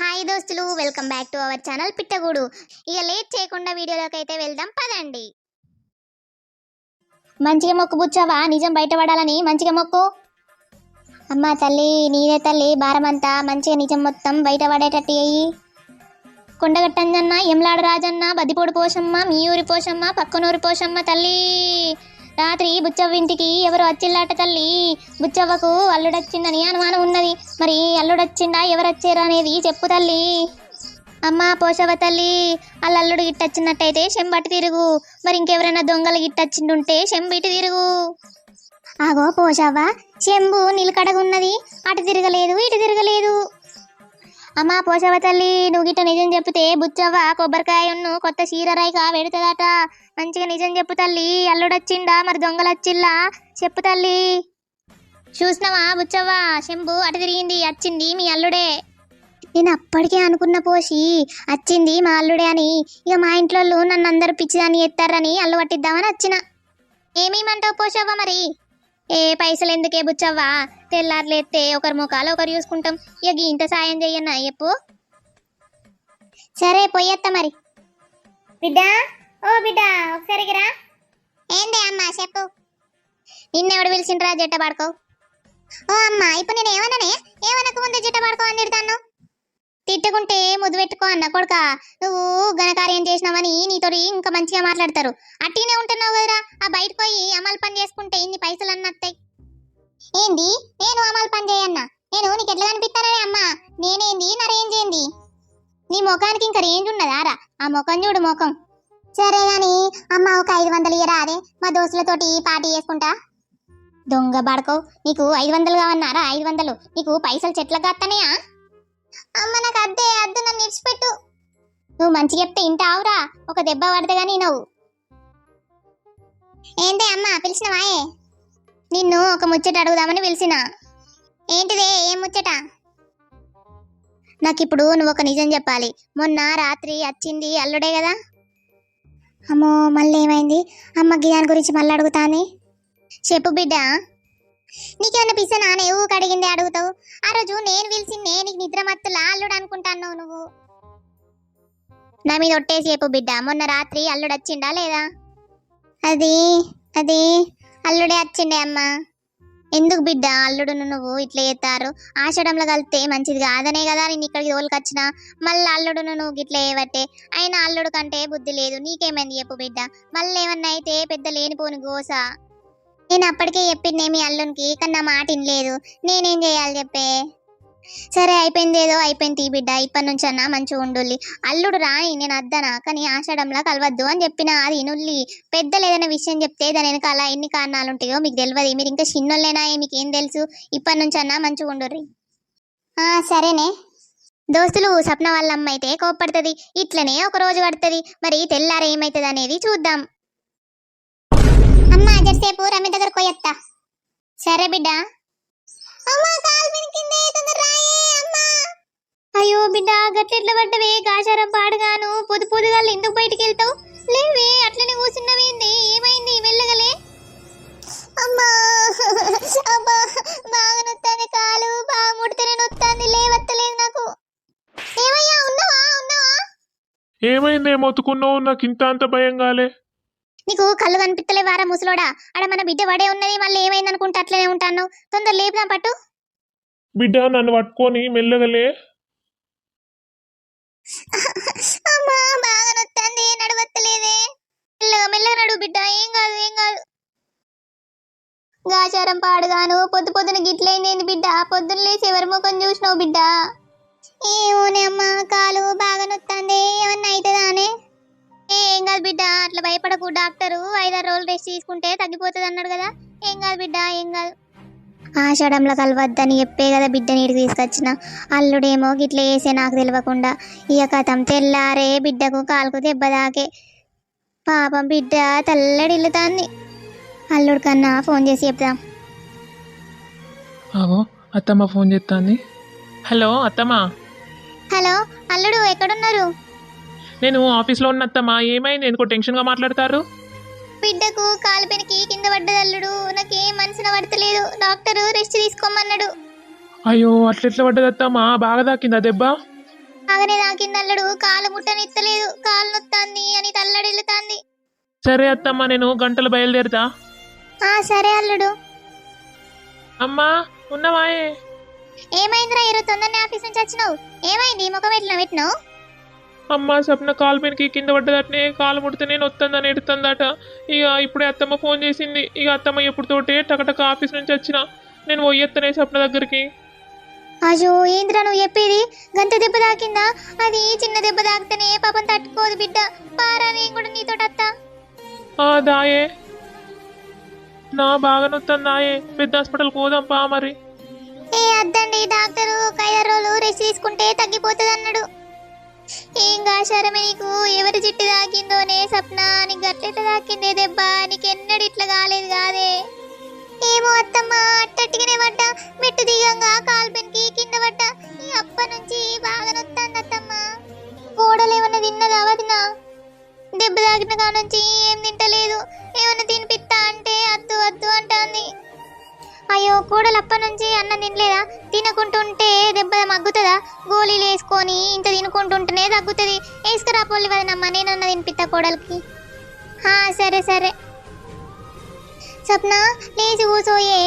Hi దోస్తులు welcome back to our channel Pittagudu. ఇక late చేయకుండా వీడియోలోకి అయితే వెళ్దాం పదండి. మంచిగా మొక్కు బుచ్చవా నిజం బయటపడాలని మంచిగా మొక్కు. అమ్మా తల్లి నీదే తల్లి భారమంతా మంచిగా నిజం మొత్తం బయటపడేటట్టు అయ్యి కొండగట్టంజన్న ఎమ్లాడ రాజన్న బదిపోడు పోషమ్మ మీ ఊరి పోషమ్మ పక్కనూరి పోషమ్మ తల్లి. రాత్రి బుచ్చవ్వ ఇంటికి ఎవరు వచ్చిల్లాట తల్లి? బుచ్చవ్వకు అల్లుడొచ్చిందని అనుమానం ఉన్నది. మరి అల్లుడొచ్చిందా? ఎవరు వచ్చారు అనేది చెప్పు తల్లి. అమ్మా పోషవ తల్లి అల్లల్లుడు అల్లుడు గిట్టొచ్చినట్టయితే చెంబటి తిరుగు. మరి ఇంకెవరైనా దొంగలు గిట్టొచ్చిండుంటే చెంబిటి తిరుగు. ఆగో పోషవ్వ చెంబు నిలకడగున్నది. అటు తిరగలేదు ఇటు తిరగలేదు. అమ్మా పోసవ తల్లి? నువ్వు గిట్ట నిజం చెప్తే బుచ్చవ్వ కొబ్బరికాయను కొత్త చీరరాయిక పెడుతుందట మంచిగా నిజం చెప్పు తల్లి. అల్లుడొచ్చిండా? మరి దొంగలొచ్చిల్లా? చెప్పు తల్లి. చూసినావా బుచ్చవ్వ? శంభు అటు తిరిగింది. వచ్చింది మీ అల్లుడే. నేను అప్పటికే అనుకున్న పోసి వచ్చింది మా అల్లుడే అని. ఇక మా ఇంట్లో నన్ను అందరు పిచ్చిదాన్ని ఎత్తారని అల్లు పట్టిద్దామని వచ్చిన ఏమేమంటావు పోషవ్వ మరి? ఏ పైసలు ఎందుకే బుచ్చవ్వా? తెల్లారులేస్తే ఒకరి ముఖాలు ఒకరు చూసుకుంటాం. ఇక ఇంత సాయం చెయ్యన్నా చెప్పు సరే పోయేత్తా మరి. బిడ్డ ఓ బిడ్డ ఒకసారికి రా. ఏంది అమ్మా చెప్పు. నిన్నెవడు పిలిచిండ్రా జట్ట పడుకో? ఓ అమ్మా ఇప్పుడు నేను ఏమన్నానే? ఏమనక ముందే జట్ట పడుకో అని తిడతాను తిట్టుకుంటే ముద్దు పెట్టుకో అన్న కొడుక. నువ్వు ఘనకార్యం చేసినావని నీతోటి ఇంకా మంచిగా మాట్లాడతారు. అట్టినే ఉంటున్నావు కదరా. ఆ బయటకు పోయి అమలు పని చేసుకుంటే ఇన్ని పైసలు అన్నత్తాయి ఏంది? నేను అమలు పని చేయన్నా. నేను నీకు ఎట్లా కనిపిస్తానని అమ్మా. నేనేంది? నా రేంజ్ ఏంది? నీ ముఖానికి ఇంకా రేంజ్ ఉన్నదా? రా. ఆ ముఖం చూడు ముఖం. సరే గాని అమ్మ ఒక ఐదు వందలు ఇయ్యరా అదే? మా దోస్తులతోటి పార్టీ చేసుకుంటా. దొంగ బాడకో. నీకు ఐదు వందలు కావన్నారా? ఐదు వందలు. నీకు పైసలు చెట్లకు కాస్తానయా అమ్మ నాకు అద్దే అద్దు నన్ను ఇడిచిపెట్టు నువ్వు మంచి చెప్తే ఇంటావురా ఒక దెబ్బ పడితే గానీ నువ్వు ఏంటి అమ్మ పిలిచినవాయే? నిన్ను ఒక ముచ్చట అడుగుదామని పిలిచిన. ఏంటిదే ఏం ముచ్చట? నాకు ఇప్పుడు నువ్వు ఒక నిజం చెప్పాలి. మొన్న రాత్రి వచ్చింది అల్లుడే కదా? అమ్మో మళ్ళీ ఏమైంది అమ్మకి దాని గురించి మళ్ళీ అడుగుతానే? చెప్పు బిడ్డ. నీకేమన్నా పిచ్చ నాన్న ఏవో అడిగింది అడుగుతావు? ఆ రోజు నేను పిలిచిందే నీకు నిద్ర మత్తులా అల్లుడు అనుకుంటాను నువ్వు. నా మీద ఒట్టేసి చెప్పు బిడ్డ మొన్న రాత్రి అల్లుడు వచ్చిండా లేదా? అది అది అల్లుడే వచ్చిండే అమ్మా. ఎందుకు బిడ్డ అల్లుడును నువ్వు ఇట్లా చేస్తారు? ఆషాఢంలో కలిస్తే మంచిది కాదనే కదా నేను ఇక్కడికి తోలుకొచ్చిన. మళ్ళీ అల్లుడును నువ్వు గిట్ల ఏవట్టే అయినా అల్లుడు కంటే బుద్ధి లేదు. నీకేమైంది చెప్పు బిడ్డ. మళ్ళీ ఏమన్నా అయితే పెద్ద లేనిపోని గోస. నేను అప్పటికే చెప్పింది మీ అల్లునికి కానీ నా మాట వినలేదు. నేనేం చేయాలి చెప్పే? సరే అయిపోయింది ఏదో అయిపోయింది తీ బిడ్డ. ఇప్పటి నుంచి అన్నా మంచిగా ఉండుల్లి. అల్లుడు రాని నేను అద్దనా? కానీ ఆషాఢంలా కలవద్దు అని చెప్పిన అది ఇనుల్లి పెద్దలు ఏదైనా విషయం చెప్తే దాని వెనకాల ఎన్ని కారణాలు ఉంటాయో మీకు తెలియదు. మీరు ఇంకా చిన్నోళ్ళేనా? మీకు ఏం తెలుసు? ఇప్పటి నుంచి అన్నా మంచిగా ఉండుర్రి. ఆ సరేనే. దోస్తులు సప్న వాళ్ళ అమ్మ అయితే కోప్పడుతుంది. ఇట్లనే ఒక రోజు పడుతుంది మరి తెల్లార ఏమైతుంది అనేది చూద్దాం. అమ్మ జరసేపు రమ్య దగ్గర కొయ్యత్తా సరే బిడ్డ. అమ్మా కాలు అమ్మా. అయ్యో బిడ్డ గట్లెట్ల పడ్డవే? గాచారం పాడుగాను పొదు పొదుగా ఎందుకు బయటికి వెళ్తావు? లేవే అట్లనే కూర్చున్నవేంది ఏమైంది? వెళ్ళగలే? అమ్మా అమ్మా బాగా నొత్తాంది కాలు బాగా ముడితేనే నొత్తాంది లేవత్తలేదు నాకు. ఏమయ్యా ఉన్నావా? ఉన్నావా? ఏమైందే మొత్తుకున్నావు నాకు ఇంత అంత భయం కాలే నీకు కళ్ళు కనిపిస్తలే వారా ముసలోడా? ఆడ మన బిడ్డ వడే ఉన్నది మళ్ళీ ఏమైంది అనుకుంటే అట్లనే ఉంటాను తొందర లేపుదాం పట్టు. బిడ్డ నన్ను పట్టుకొని మెల్లగలే అమ్మా బాగా నొత్తంది నడవత్తలేదే. మెల్లగా మెల్లగా నడువు బిడ్డ ఏం కాదు ఏం కాదు. గాచారం పాడుగాను పొద్దు పొద్దున గిట్లయింది బిడ్డ? పొద్దున్న లేచి ఎవరి ముఖం చూసినావు బిడ్డ? ఏమోనే అమ్మా కాలు బాగా నొత్తంది ఏమన్నా అవుతుందానే ఏం కాదు బిడ్డ అట్లా భయపడకు. డాక్టరు ఐదారు రోజులు రెస్ట్ తీసుకుంటే తగ్గిపోతుంది అన్నాడు కదా. ఏం కాదు బిడ్డ ఏం కాదు. ఆషాఢంలో కలవద్దని చెప్పే కదా బిడ్డ నీటికి తీసుకొచ్చిన. అల్లుడేమో గిట్ల వేసే నాకు తెలియకుండా ఇక కథం తెల్లారే బిడ్డకు కాలుకు దెబ్బ దాకే పాపం బిడ్డ తల్లడిల్లుతాంది. అల్లుడు కన్నా ఫోన్ చేసి చెప్దాం. ఆగో అత్తమ్మ ఫోన్ చేస్తాంది హలో అత్తమ్మ. హలో అల్లుడు ఎక్కడున్నారు? నేను ఆఫీస్లో ఉన్న అత్తమ్మ ఏమైంది? ఎందుకో టెన్షన్గా మాట్లాడతారు? బిడ్డకు కాలు పెనికి కింద పడ్డది అల్లుడు. నాకేం మనసున పడతలేదు. డాక్టరు రెస్ట్ తీసుకోమన్నాడు. అయ్యో అట్లెట్లా పడ్డది అత్తమ్మ? బాగా దాకిందా దెబ్బ? బాగానే తాకింది అల్లుడు. కాలు ముట్టనిత్తలేదు. కాలు నొత్తాంది అని తల్లడిల్లుతాంది. సరే అత్తమ్మ నేను గంటలు బయలుదేరుతా. ఆ సరే అల్లుడు. అమ్మా ఉన్నవాయే. ఏమైందిరా ఈరోజు తొందరనే ఆఫీస్ నుంచి వచ్చినావు? ఏమైంది? ముఖం పెట్టిన పెట్టినావు? అమ్మ సప్న కాలు పెనికి కింద పడ్డదటనే కాలు ముడితేనే నొత్తందని ఎడుతుందట. ఇక ఇప్పుడే అత్తమ్మ ఫోన్ చేసింది. ఇక అత్తమ్మ ఎప్పుడు తోటే టకటక ఆఫీస్ నుంచి వచ్చిన. నేను పోయేత్తనే సప్న దగ్గరికి. అయ్యో ఏంద్రా నువ్వు చెప్పేది? గంత దెబ్బ తాకిందా? అది చిన్న దెబ్బ తాకితేనే పాపం తట్టుకోదు బిడ్డ. పారా నేను కూడా నీతో అత్తా. ఆ దాయే. నా బాగా నొత్తందాయే పెద్ద హాస్పిటల్కి పోదాం పా మరి. ఏ అద్దండి డాక్టరు ఒక ఐదారు రోజులు రెస్ట్ తీసుకుంటే తగ్గిపోతుంది అన్నాడు ఏం కాశారమే నీకు? ఎవరి జిట్టు తాకిందోనే సప్న? నీకు గట్లెట్ల తాకిందే దెబ్బ. నీకు ఎన్నడు ఇట్లా కాలేదు కాదే. ఏమో అత్తమ్మ అట్టట్టుగానే పడ్డ. మెట్టు దిగంగా కాల్పెనికి కింద పడ్డ. ఈ అప్ప నుంచి బాగా నొత్తాంది అత్తమ్మ. కోడలు ఏమన్నా తిన్నదా వదినా? దెబ్బ తాకిన కానుంచి ఏం తింటలేదు. కూడలు అప్ప నుంచి అన్నం తినలేదా? తినకుంటుంటే దెబ్బ మగ్గుతుందా? గోళీలు వేసుకొని ఇంత తినుకుంటుంటేనే తగ్గుతుంది. వేసుకురా పోలి వదనమ్మ నేనన్న తినిపిస్తా కోడలికి. సరే సరే. సప్న లేచి కూసోయే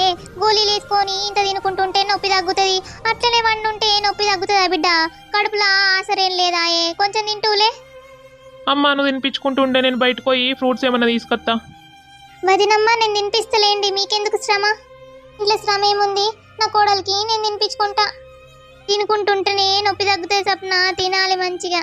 గోళీలు వేసుకొని ఇంత తినుకుంటుంటే నొప్పి తగ్గుతుంది. అట్లనే వండుంటే నొప్పి తగ్గుతుందా బిడ్డ? కడుపులో ఆసరేం లేదా ఏ? కొంచెం తింటూలే. అమ్మ నువ్వు తినిపించుకుంటూ ఉండే నేను బయటకు పోయి ఫ్రూట్స్ ఏమైనా తీసుకొస్తా వదినమ్మ నేను తినిపిస్తలేండి. మీకెందుకు శ్రమ? ఇంట్లో శ్రమ ఏముంది? నా కోడలికి నేను తినిపించుకుంటా. తినుకుంటుంటేనే నొప్పి తగ్గుతుంది సప్న తినాలి మంచిగా.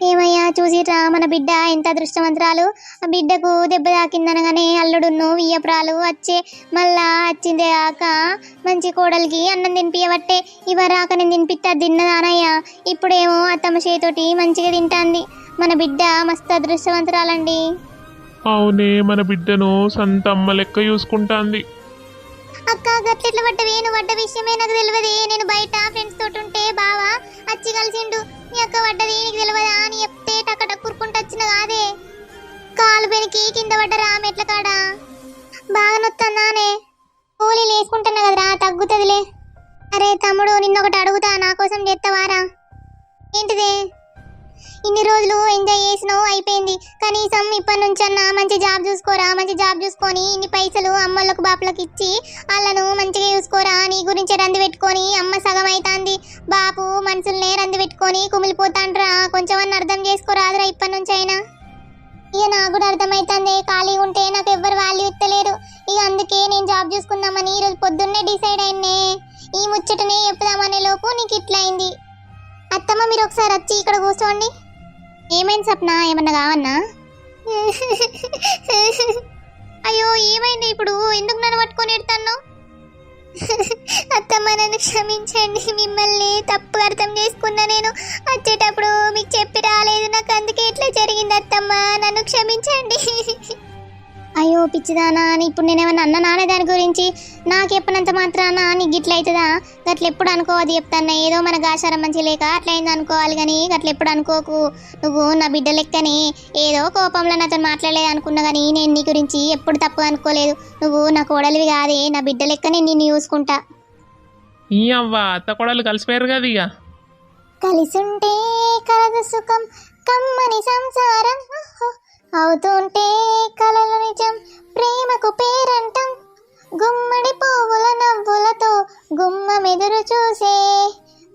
ఏమయ్యా చూసిరా మన బిడ్డ ఎంత అదృష్టవంతురాలు. ఆ బిడ్డకు దెబ్బ తాకిందనగానే అల్లుడున్ను వియ్యపురాలు వచ్చే మళ్ళా వచ్చిందే కాక మంచి కోడలికి అన్నం తినిపియబట్టే ఇవరాక నేను తినిపిస్తా తిన్నదానయ్యా ఇప్పుడేమో అత్తమ్మ చేతోటి మంచిగా తింటాంది. మన బిడ్డ మస్తు అదృష్టవంతురాలండి. అవునే మన బిడ్డను సంతమ్మ లెక్క చూసుకుంటాంది. అక్క గట్లెట్ల పడ్డవి? నువ్వు పడ్డ విషయమే నాకు తెలియదే నేను బయట ఫ్రెండ్స్ తోటి ఉంటే బావా వచ్చి కలిసిండు. మీ అక్క పడ్డది నీకు తెలియదా అని చెప్తే టక్కట కురుకుంటూ వచ్చిన కాదే. కాలు పెనికి కింద పడ్డరా మెట్ల కాడ? బాగా నొత్తందానే. గోళీలు వేసుకుంటున్నా కదరా తగ్గుతుందిలే. అరే తమ్ముడు నిన్నొకటి అడుగుతా నా కోసం చేస్తావారా ఏంటిదే? ఇన్ని రోజులు ఎంజాయ్ చేసినావు అయిపోయింది. కనీసం ఇప్పటి నుంచి అన్న మంచి జాబ్ చూసుకోరా మంచి జాబ్ చూసుకొని ఇన్ని పైసలు అమ్మలకు బాపులకు ఇచ్చి వాళ్ళను మంచిగా చూసుకోరా నీ గురించి రంది పెట్టుకొని అమ్మ సగం అవుతాంది బాపు మనుషుల్నే రంది పెట్టుకొని కుమిలిపోతాండ్రా కొంచెం అన్న అర్థం చేసుకోరాదురా ఇప్పటి నుంచి అయినా. ఇక నాకు కూడా అర్థమవుతుంది ఖాళీగా ఉంటే నాకు ఎవ్వరు వాల్యూ ఇస్తలేరు ఇక అందుకే నేను జాబ్ చూసుకుందామని ఈరోజు పొద్దున్నే డిసైడ్ అయినే ఈ ముచ్చటనే చెప్పుదామనే లోపు నీకు ఇట్లా అయింది అత్తమ్మ మీరు ఒకసారి వచ్చి ఇక్కడ కూర్చోండి. ఏమైంది సప్న ఏమన్నా కావన్నా? అయ్యో ఏమైంది ఇప్పుడు? ఎందుకు నన్ను పట్టుకొని ఎడతాను అత్తమ్మ నన్ను క్షమించండి. మిమ్మల్ని తప్పు అర్థం చేసుకున్నా నేను. వచ్చేటప్పుడు మీకు చెప్పి రాలేదు. నాకు అందుకే ఇట్లా జరిగింది అత్తమ్మ. నన్ను క్షమించండి. అయ్యో పిచ్చిదానా అని ఇప్పుడు నేనేమన్నా అన్న నానే దాని గురించి? నాకు చెప్పినంత మాత్రాన? నీకు గిట్ల అవుతుందా? గట్ల ఎప్పుడు అనుకోవద్దు చెప్తాను ఏదో మన గాశారం మంచి లేక అట్లా అయింది అనుకోవాలి కానీ గట్ల ఎప్పుడు అనుకోకు. నువ్వు నా బిడ్డ లెక్కని ఏదో కోపంలో నాతో మాట్లాడలేదు అనుకున్నా కానీ నేను నీ గురించి ఎప్పుడు తప్పు అనుకోలేదు. నువ్వు నా కోడలివి కాదే నా బిడ్డ లెక్క నేను నిన్ను చూసుకుంటా. ఈ అవ్వ అత్త కొడలు కలిసిపోయారు కదా ఇక. కలిసుంటే కలదు సుఖం కమ్మని సంసారం. అవుతుంటే కలలు నిజం ప్రేమకు పేరంటం. గుమ్మడి పువ్వుల నవ్వులతో గుమ్మమెదురు చూసే.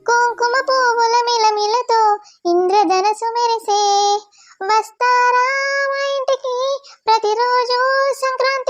కుంకుమ పువ్వుల మిలమిలతో ఇంద్రధనసు మెరిసే. వస్తారా మా ఇంటికి? ప్రతిరోజు సంక్రాంతి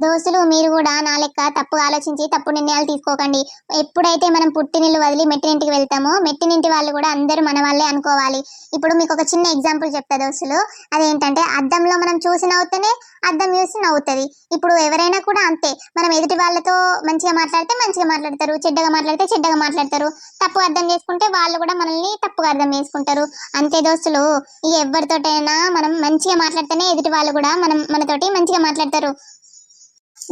దోస్తులు మీరు కూడా నా లెక్క తప్పు ఆలోచించి తప్పు నిర్ణయాలు తీసుకోకండి. ఎప్పుడైతే మనం పుట్టినిల్లు వదిలి మెట్టినింటికి వెళ్తామో మెట్టినింటి వాళ్ళు కూడా అందరూ మన వాళ్ళే అనుకోవాలి. ఇప్పుడు మీకు ఒక చిన్న ఎగ్జాంపుల్ చెప్తా దోస్తులు. అదేంటంటే అద్దంలో మనం చూసి నవ్వుతూనే అద్దం చూసి నవ్వుతుంది. ఇప్పుడు ఎవరైనా కూడా అంతే. మనం ఎదుటి వాళ్ళతో మంచిగా మాట్లాడితే మంచిగా మాట్లాడతారు. చెడ్డగా మాట్లాడితే చెడ్డగా మాట్లాడతారు. తప్పు అర్థం చేసుకుంటే వాళ్ళు కూడా మనల్ని తప్పుగా అర్థం చేసుకుంటారు. అంతే దోస్తులు. ఇక ఎవరితోటైనా మనం మంచిగా మాట్లాడితేనే ఎదుటి వాళ్ళు కూడా మనం మనతోటి మంచిగా మాట్లాడతారు.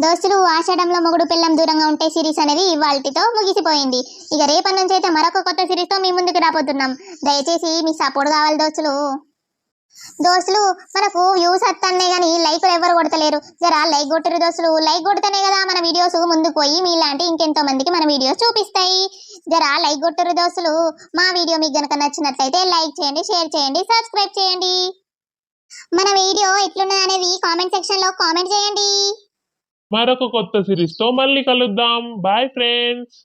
దోస్తులు ఆషాఢంలో మొగుడు పిల్లం దూరంగా ఉంటే సిరీస్ అనేది ఇవాళతో ముగిసిపోయింది. ఇక రేపటి నుంచి అయితే మరొక కొత్త సిరీస్తో మీ ముందుకు రాబోతున్నాం. దయచేసి మీ సపోర్ట్ కావాలి దోస్తులు. దోస్తులు మనకు వ్యూస్ వస్తున్నాయి కానీ లైక్లు ఎవరు కొడతలేరు. జరా లైక్ కొట్టరు దోస్తులు. లైక్ కొడితేనే కదా మన వీడియోస్ ముందుకు పోయి మీలాంటి ఇంకెంతో మందికి మన వీడియోస్ చూపిస్తాయి. జరా లైక్ కొట్టరు దోస్తులు. మా వీడియో మీకు గనక నచ్చినట్లయితే లైక్ చేయండి షేర్ చేయండి సబ్స్క్రైబ్ చేయండి. మన వీడియో ఎట్లున్నది అనేది కామెంట్ సెక్షన్లో కామెంట్ చేయండి. మరొక కొత్త సిరీస్తో మళ్ళీ కలుద్దాం. Bye friends